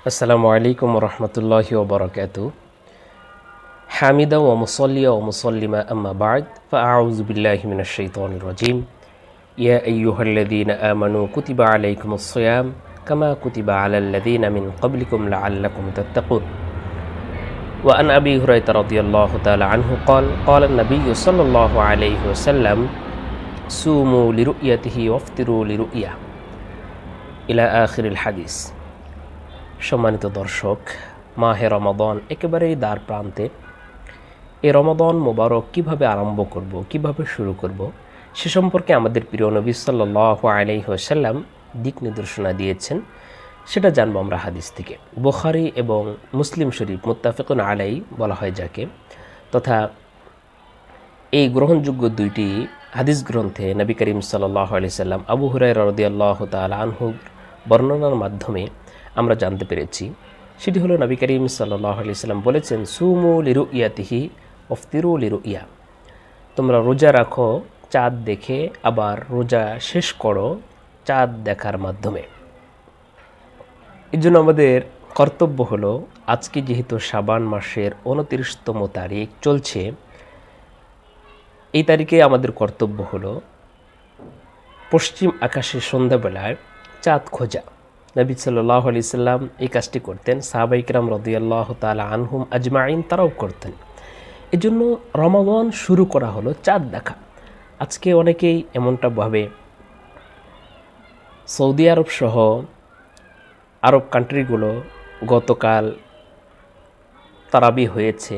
السلام عليكم ورحمة الله وبركاته حامدا ومصليا ومصلما أما بعد فأعوذ بالله من الشيطان الرجيم يا أيها الذين آمنوا كتب عليكم الصيام كما كتب على الذين من قبلكم لعلكم تتقون وعن أبي هريرة رضي الله تعالى عنه قال قال النبي صلى الله عليه وسلم سوموا لرؤيته وافطروا لرؤيا إلى آخر الحديث সম্মানিত দর্শক, মাহে রমাদন একেবারেই দ্বার প্রান্তে। এ রমাদন মোবারক কীভাবে আরম্ভ করব, কীভাবে শুরু করব, সে সম্পর্কে আমাদের প্রিয় নবী সাল্লাহ আলাই হোসাল্লাম দিক নির্দেশনা দিয়েছেন, সেটা জানব আমরা হাদিস থেকে। বুখারি এবং মুসলিম শরীফ মুত্তাফিকুন আলাই বলা হয় যাকে, তথা এই গ্রহণযোগ্য দুইটি হাদিস গ্রন্থে নবী করিম সাল্লাহ আলি সাল্লাম আবু হুরাই রদিয়াল্লাহ তাল বর্ণনার মাধ্যমে আমরা জানতে পেরেছি। সেটি হলো নবী করিম সাল্লাহ আলি সাল্লাম বলেছেন, সুমু লিরু ইয়াতিহি অফতিরু লিরু ইয়া তোমরা রোজা রাখো, চাঁদ দেখে, আবার রোজা শেষ করো, চাঁদ দেখার মাধ্যমে। এই জন্য আমাদের কর্তব্য হলো, আজকে যেহেতু সাবান মাসের উনত্রিশতম তারিখ চলছে, এই তারিখে আমাদের কর্তব্য হলো, পশ্চিম আকাশে সন্ধ্যাবেলায় চাঁদ খোঁজা। নবী সাল্লাহ আলি সাল্লাম এই কাজটি করতেন। সাহাবাইকরাম রদিয়াল্লাহ তালা আনহুম আজমাইন, তারাও করতেন। এজন্য রমাদান শুরু করা হলো চাঁদ দেখা। আজকে অনেকেই এমনটা ভাবে, সৌদি আরব সহ আরব কান্ট্রিগুলো গতকাল তারাবি হয়েছে।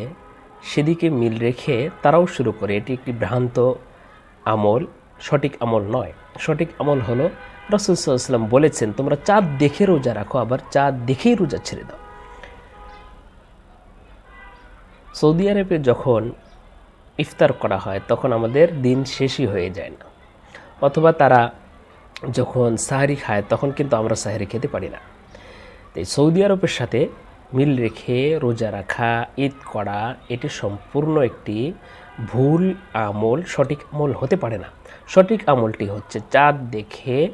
সেদিকে মিল রেখে তারাও শুরু করে। এটি একটি ভ্রান্ত আমল, সঠিক আমল নয়। সঠিক আমল হলো রসুলাম বলেছেন, তোমরা চাঁদ দেখে রোজা রাখো, আবার চাঁদ দেখেই রোজা ছেড়ে দাও। সৌদি আরবে যখন ইফতার করা হয়, তখন আমাদের দিন শেষই হয়ে যায় না। অথবা তারা যখন সাহারি খায়, তখন কিন্তু আমরা সাহারি খেতে পারি না। তাই সৌদি আরবের সাথে মিল রেখে রোজা রাখা, ঈদ করা, এটি সম্পূর্ণ একটি ভুল আমল, সঠিক আমল হতে পারে না। সঠিক আমলটি হচ্ছে চাঁদ দেখে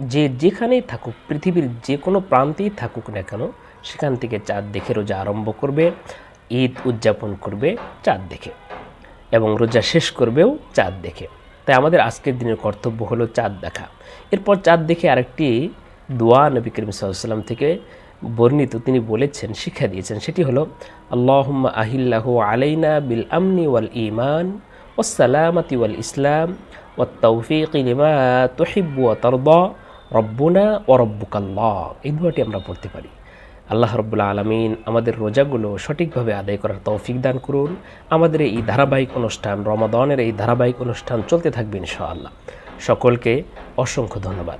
যে যেখানেই থাকুক, পৃথিবীর যে কোনো প্রান্তেই থাকুক না কেন, সেখান থেকে চাঁদ দেখে রোজা আরম্ভ করবে, ঈদ উদযাপন করবে, চাঁদ দেখে। এবং রোজা শেষ করবেও চাঁদ দেখে। তাই আমাদের আজকের দিনের কর্তব্য হলো চাঁদ দেখা। এরপর চাঁদ দেখে আরেকটি দোয়া নবী করিম সাল্লাম থেকে বর্ণিত তিনি বলেছেন, শিক্ষা দিয়েছেন, সেটি হলো, আল্লাহম্মা আহিল্লাহ আলাইনা বিল আমনি ওয়াল ইমান ওসালামতি والإسلام ইসলাম ও তৌফিক وترضى রব্বুনা ও রব্বুকাল্লাহ এই দুয়াটি আমরা পড়তে পারি। আল্লাহ রব্বুল্লা আলমিন আমাদের রোজাগুলো সঠিকভাবে আদায় করার তৌফিক দান করুন। আমাদের এই ধারাবাহিক অনুষ্ঠান, রমাদনের এই ধারাবাহিক অনুষ্ঠান চলতে থাকবে ইনশাআল্লাহ। সকলকে অসংখ্য ধন্যবাদ।